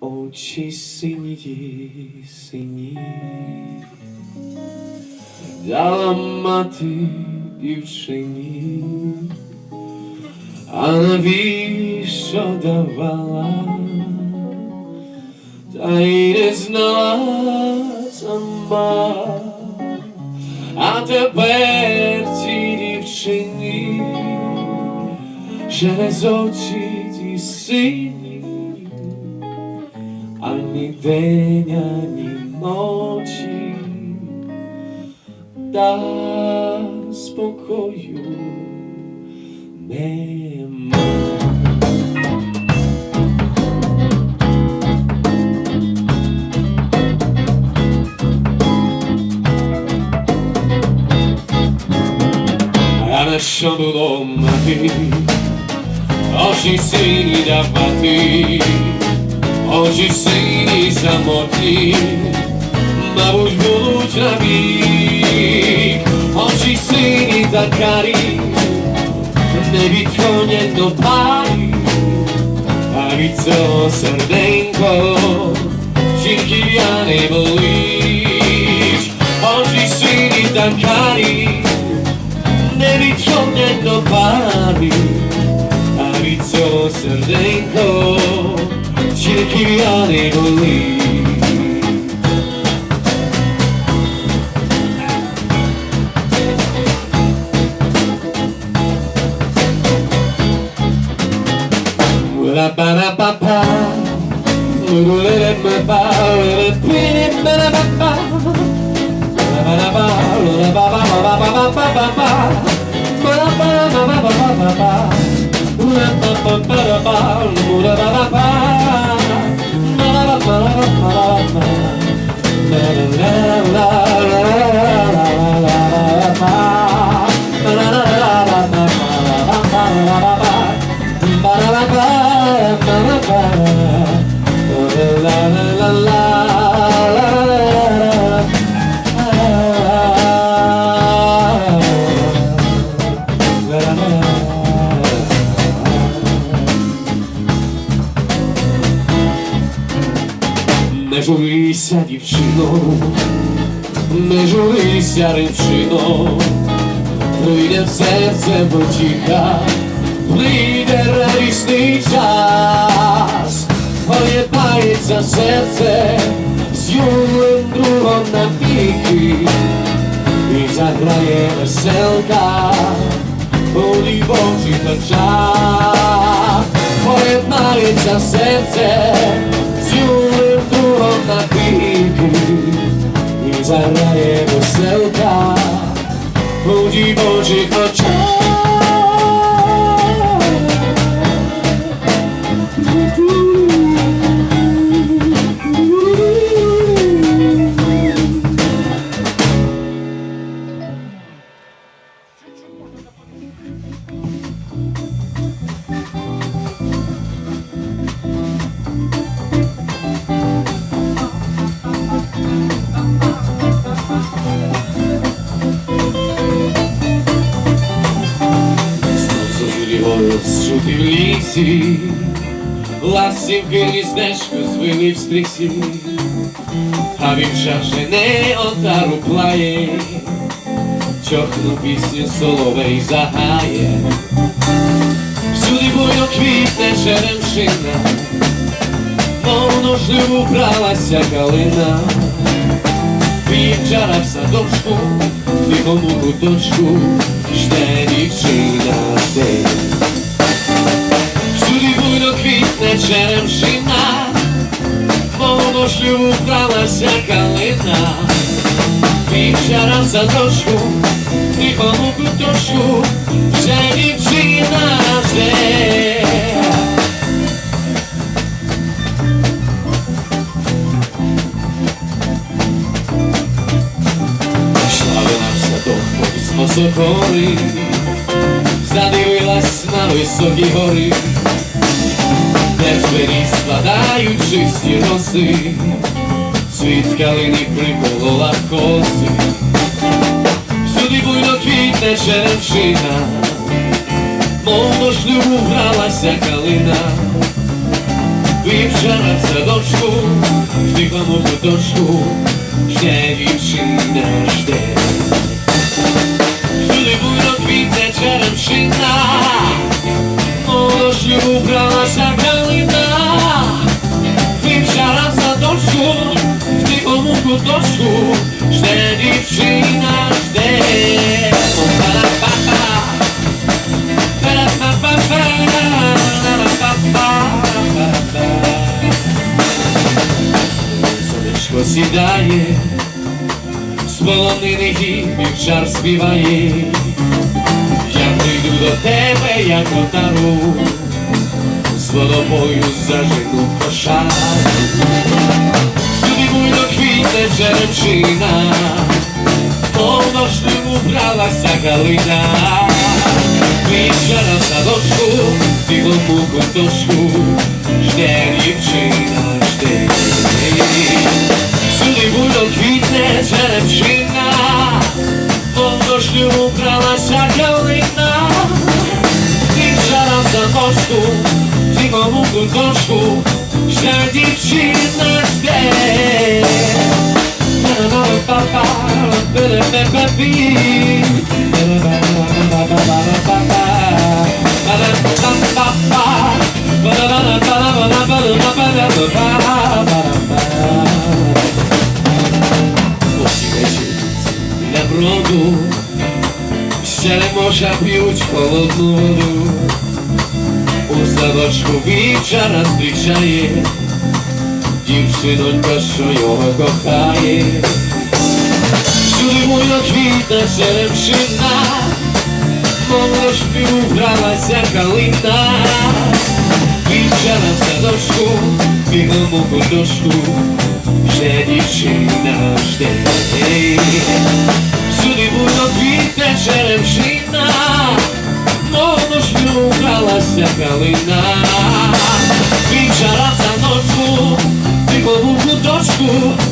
очі сині, сині, дала мати дівчині, а навіщо давала, та й не знала сама, а тепер цій дівчині через очі ті сині, ані день, ані ночі, та спокою нема. А на що було мати, Acı seyri zamoti Babuş bulutami Acı seyri zakari Ne bitkonie do pali A mi co serdenko Cinki wiany bolisz Acı seyri zakari Ne bitkonie do pali A mi co serdenko відходять до пари, а від цього серденько la la la la la журися, дівчино, не журися, речино, прийде в серце потіха, прийде радісний час, поєднається серце з юним другом навіки, і заграє веселка у дівочих очах, поєднається серце і заграє веселка у в лісі, ластівки гніздечко звили в стрісі, а він жене отару плає, чохну пісню соловей загає, всюди буйно квітне черемшина, мов шлюбу бралася калина. Вівчара в садочку, в тихому куточку, жде дівчина день. Буйно квітне черемшина, мов до шлюбу вкралася калина. Вівчара в садочку, в тихому куточку, жде дівчина жде. Йшла вона в садок задивилась на високі гори, роси, світ калини приколола коси, всюди буйно квітне черемшина, мов до шлюбу гралася калина, вечора в садочку, в тихому куточку, жде дівчина жде. Всюди буйно квітне черемшина, молодь убралася калина. Тихому куточку, жде дівчина жде. Па-ра-па-па. Сонечко сідає, з полонини вівчар співає, я прийду до тебе, як до тару, з водобою зажену пошару. Сюди буйно квітне черемшина, Повношним убралася калина, Вічера в садочку, в тихому куточку, жде дівчина, жде. Сюди буйно квітне черемшина, Повношним убралася калина, Вічера в садочку, в тихому куточку, жде дівчина, жде. Для броду ще може п'ють холодну воду. У садочку вічора зустрічає дівчинонька, що його кохає. Всюди буйно квітне черемшина, мов убралася калина. Вівчара в садочку, бігом у куточку, вже дівчина жде. Всюди буйно квітне черемшина, мов убралася калина. school.